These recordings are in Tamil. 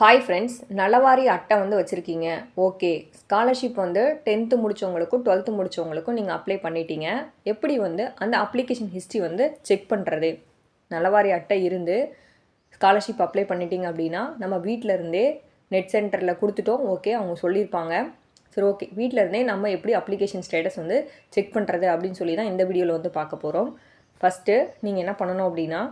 ஹாய் ஃப்ரெண்ட்ஸ் நலவாரி அட்டை வந்து வச்சுருக்கீங்க. ஓகே ஸ்காலர்ஷிப் வந்து டென்த்து முடித்தவங்களுக்கும் டுவெல்த்து முடித்தவங்களுக்கும் நீங்கள் அப்ளை பண்ணிட்டீங்க. எப்படி வந்து அந்த அப்ளிகேஷன் ஹிஸ்ட்ரி வந்து செக் பண்ணுறது நலவாரி அட்டை இருந்து ஸ்காலர்ஷிப் அப்ளை பண்ணிட்டீங்க அப்படின்னா நம்ம வீட்டில் இருந்தே நெட் சென்டரில் கொடுத்துட்டோம். ஓகே அவங்க சொல்லியிருப்பாங்க. சரி ஓகே வீட்டில் இருந்தே நம்ம எப்படி அப்ளிகேஷன் ஸ்டேட்டஸ் வந்து செக் பண்ணுறது அப்படின்னு சொல்லி தான் இந்த வீடியோவில் வந்து பார்க்க போகிறோம் ஃபஸ்ட்டு நீங்கள் என்ன பண்ணணும் அப்படின்னா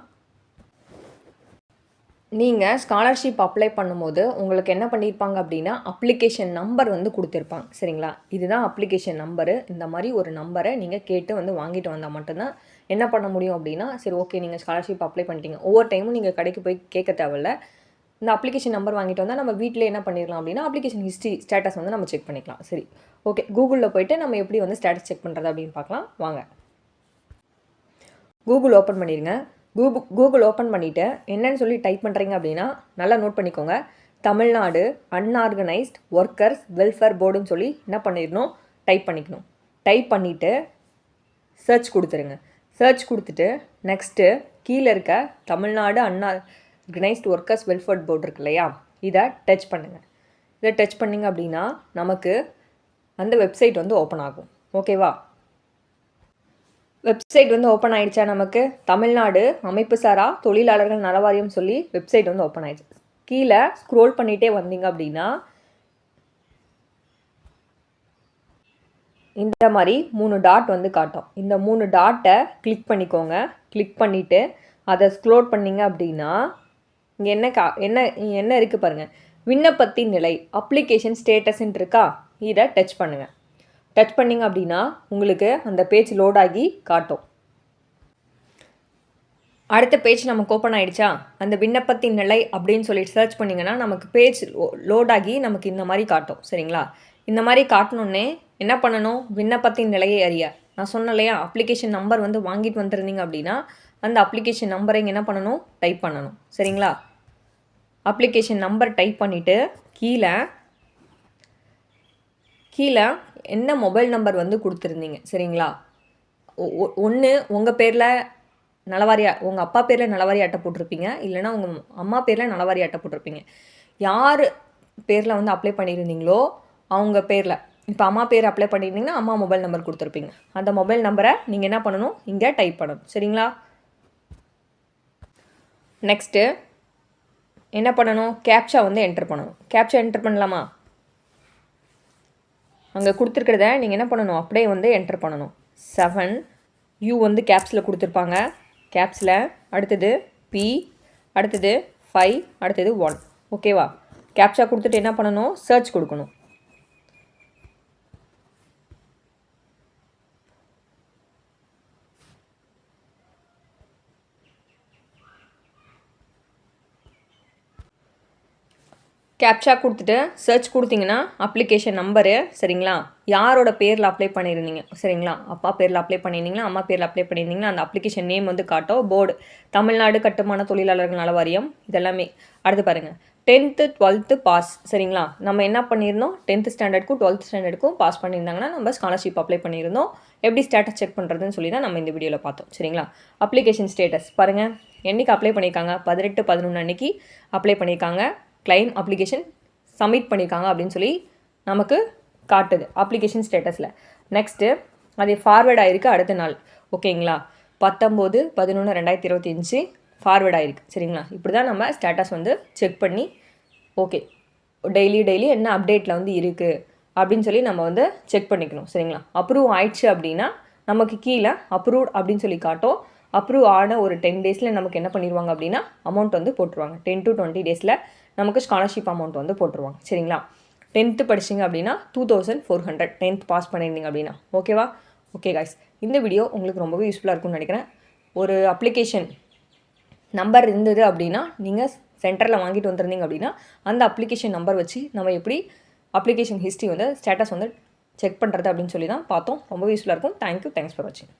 நீங்கள் ஸ்காலர்ஷிப் அப்ளை பண்ணும்போது உங்களுக்கு என்ன பண்ணியிருப்பாங்க அப்படின்னா அப்ளிகேஷன் நம்பர் வந்து கொடுத்துருப்பாங்க. சரிங்களா? இதுதான் அப்ளிகேஷன் நம்பரு இந்த மாதிரி ஒரு நம்பரை நீங்கள் கேட்டு வந்து வாங்கிட்டு வந்தால் மட்டும்தான் என்ன பண்ண முடியும் அப்படின்னா சரி ஓகே நீங்கள் ஸ்காலர்ஷிப் அப்ளை பண்ணிட்டீங்க. ஒவ்வொரு டைமும் நீங்கள் கடைக்கு போய் கேட்க தேவையில்ல. இந்த அப்ளிகேஷன் நம்பர் வாங்கிட்டு வந்தால் நம்ம வீட்டில் என்ன பண்ணிடலாம் அப்படின்னா அப்ளிகேஷன் ஹிஸ்ட்ரி ஸ்டேட்டஸ் வந்து நம்ம செக் பண்ணிக்கலாம். சரி ஓகே கூகுளில் போயிட்டு நம்ம எப்படி வந்து ஸ்டேட்டஸ் செக் பண்ணுறது அப்படின்னு பார்க்கலாம். வாங்க. கூகுள் ஓப்பன் பண்ணிடுங்க கூகு கூகுள் ஓப்பன் பண்ணிவிட்டு என்னன்னு சொல்லி டைப் பண்ணுறீங்க அப்படின்னா நல்லா நோட் பண்ணிக்கோங்க. தமிழ்நாடு அன்ஆர்கனைஸ்ட் ஒர்க்கர்ஸ் வெல்ஃபேர் போர்டுன்னு சொல்லி என்ன பண்ணிடணும்? டைப் பண்ணிக்கணும். டைப் பண்ணிவிட்டு சர்ச் கொடுத்துருங்க. சர்ச் கொடுத்துட்டு நெக்ஸ்ட்டு கீழே இருக்க Tamil Nadu unorganised workers welfare board இருக்கு இல்லையா? இதை டச் பண்ணுங்கள் இதை டச் பண்ணிங்க அப்படின்னா நமக்கு அந்த வெப்சைட் வந்து ஓப்பன் ஆகும். ஓகேவா? வெப்சைட் வந்து ஓப்பன் ஆயிடுச்சா நமக்கு? தமிழ்நாடு அமைப்பு சாரா தொழிலாளர்கள் நலவாரியம் சொல்லி வெப்சைட் வந்து ஓப்பன் ஆயிடுச்சு. கீழே ஸ்க்ரோல் பண்ணிகிட்டே வந்தீங்க அப்படின்னா இந்த மாதிரி மூணு டாட் வந்து காட்டும். இந்த மூணு டாட்டை கிளிக் பண்ணிக்கோங்க. கிளிக் பண்ணிவிட்டு அதை ஸ்க்ரோல் பண்ணீங்க அப்படின்னா இங்கே என்ன கா என்ன என்ன இருக்குது பாருங்கள் விண்ணப்பத்தின் நிலை அப்ளிகேஷன் ஸ்டேட்டஸ்ன்னு இருக்கா? இதை டச் பண்ணுங்கள் டச் பண்ணிங்க அப்படின்னா உங்களுக்கு அந்த பேஜ் லோட் ஆகி காட்டும். அடுத்த பேஜ் நமக்கு ஓப்பன் ஆகிடுச்சா அந்த விண்ணப்பத்தின் நிலை அப்படின்னு சொல்லிட்டு சர்ச் பண்ணிங்கன்னா நமக்கு பேஜ் லோட் ஆகி நமக்கு இந்த மாதிரி காட்டும். சரிங்களா? இந்த மாதிரி காட்டணுன்னே என்ன பண்ணணும்? விண்ணப்பத்தின் நிலையை அறிய. நான் சொன்னேன் இல்லையா? அப்ளிகேஷன் நம்பர் வந்து வாங்கிட்டு வந்துருந்தீங்க அப்படின்னா அந்த அப்ளிகேஷன் நம்பரை இங்கே என்ன பண்ணணும்? டைப் பண்ணணும். சரிங்களா? அப்ளிகேஷன் நம்பர் டைப் பண்ணிவிட்டு கீழே கீழே என்ன மொபைல் நம்பர் வந்து கொடுத்துருந்தீங்க சரிங்களா? ஒன்று உங்கள் பேரில் நலவாரியா உங்கள் அப்பா பேரில் நலவாரி அட்டை போட்டிருப்பீங்க இல்லைனா உங்கள் அம்மா பேரில் நலவாரி அட்டை போட்டிருப்பீங்க. யார் பேரில் வந்து அப்ளை பண்ணியிருந்தீங்களோ அவங்க பேரில் இப்போ அம்மா பேர் அப்ளை பண்ணியிருந்தீங்கன்னா அம்மா மொபைல் நம்பர் கொடுத்துருப்பீங்க. அந்த மொபைல் நம்பரை நீங்கள் என்ன பண்ணணும்? இங்கே டைப் பண்ணணும் சரிங்களா? நெக்ஸ்ட்டு என்ன பண்ணணும்? கேப்ஷா வந்து என்டர் பண்ணணும். கேப்ஷா என்டர் பண்ணலாமா? அங்கே கொடுத்துருக்கிறத நீங்கள் என்ன பண்ணணும்? அப்படியே வந்து என்டர் பண்ணணும். செவன் யூ வந்து கேப்ஸில் கொடுத்துருப்பாங்க. கேப்ஸில் அடுத்தது பி அடுத்தது ஃபைவ் அடுத்தது ஒன் ஓகேவா கேப்ஷா கொடுத்துட்டு என்ன பண்ணணும்? சர்ச் கொடுக்கணும். கேப்சா கொடுத்துட்டு சர்ச் கொடுத்தீங்கன்னா அப்ளிகேஷன் நம்பரு சரிங்களா? யாரோட பேரில் அப்ளை பண்ணியிருந்தீங்க? சரிங்களா? அப்பா பேரில் அப்ளை பண்ணியிருந்தீங்களா? அம்மா பேரில் அப்ளை பண்ணியிருந்தீங்கன்னா அந்த அப்ளிகேஷன் நேம் வந்து காட்டும் போர்டு தமிழ்நாடு கட்டுமான தொழிலாளர்கள் நல வாரியம் இதெல்லாமே. அடுத்து பாருங்கள் டென்த்து டுவெல்த்து பாஸ் சரிங்களா? நம்ம என்ன பண்ணியிருந்தோம்? டென்த்து ஸ்டாண்டர்டுக்கும் டுவெல்த் ஸ்டாண்டர்டுக்கும் பாஸ் பண்ணியிருந்தாங்கன்னா நம்ம ஸ்காலர்ஷிப் அப்ளை பண்ணியிருந்தோம். எப்படி ஸ்டேட்டஸ் செக் பண்ணுறதுன்னு சொல்லி தான் நம்ம இந்த வீடியோவில் பார்த்தோம். சரிங்களா? அப்ளிகேஷன் ஸ்டேட்டஸ் பாருங்கள் என்றைக்கு அப்ளை பண்ணியிருக்காங்க? பதினெட்டு பதினொன்று அன்றைக்கி அப்ளை பண்ணியிருக்காங்க. கிளைம் அப்ளிகேஷன் சப்மிட் பண்ணியிருக்காங்க அப்படின்னு சொல்லி நமக்கு காட்டுது அப்ளிகேஷன் ஸ்டேட்டஸில் நெக்ஸ்ட்டு அது ஃபார்வேர்ட் ஆகிருக்கு அடுத்த நாள். ஓகேங்களா பத்தொம்போது பதினொன்று ரெண்டாயிரத்தி இருபத்தி அஞ்சு ஃபார்வேர்ட் ஆகிருக்கு சரிங்களா? இப்படி தான் நம்ம ஸ்டேட்டஸ் வந்து செக் பண்ணி ஓகே டெய்லி டெய்லி என்ன அப்டேட்டில் வந்து இருக்குது அப்படின்னு சொல்லி நம்ம வந்து செக் பண்ணிக்கணும். சரிங்களா? அப்ரூவ் ஆயிடுச்சு அப்படின்னா நமக்கு கீழே அப்ரூவ்ட் அப்படின்னு சொல்லி காட்டும். அப்ரூவ் ஆன ஒரு டென் டேஸில் நமக்கு என்ன பண்ணிடுவாங்க அப்படின்னா அமௌண்ட் வந்து போட்டுருவாங்க. டென் டு டுவெண்ட்டி டேஸில் நமக்கு ஸ்காலர்ஷிப் அமௌண்ட் வந்து போட்டுருவாங்க. சரிங்களா? டென்த்து படிச்சிங்க அப்படின்னா two thousand four hundred tenth pass பண்ணியிருந்தீங்க அப்படின்னா. ஓகேவா ஓகே காய்ஸ் இந்த வீடியோ உங்களுக்கு ரொம்பவே யூஸ்ஃபுல்லாக இருக்கும்னு நினைக்கிறேன். ஒரு அப்ளிகேஷன் நம்பர் இருந்தது அப்படின்னா நீங்கள் சென்டரில் வாங்கிட்டு வந்துருந்தீங்க அப்படின்னா அந்த அப்ளிகேஷன் நம்பர் வச்சு நம்ம எப்படி அப்ளிகேஷன் ஹிஸ்ட்ரி வந்து ஸ்டேட்டஸ் வந்து செக் பண்ணுறது அப்படின்னு சொல்லி தான் பார்த்தோம் ரொம்ப யூஸ்ஃபுல்லாக இருக்கும். தேங்க்யூ தேங்க்ஸ் ஃபார் வாட்சிங்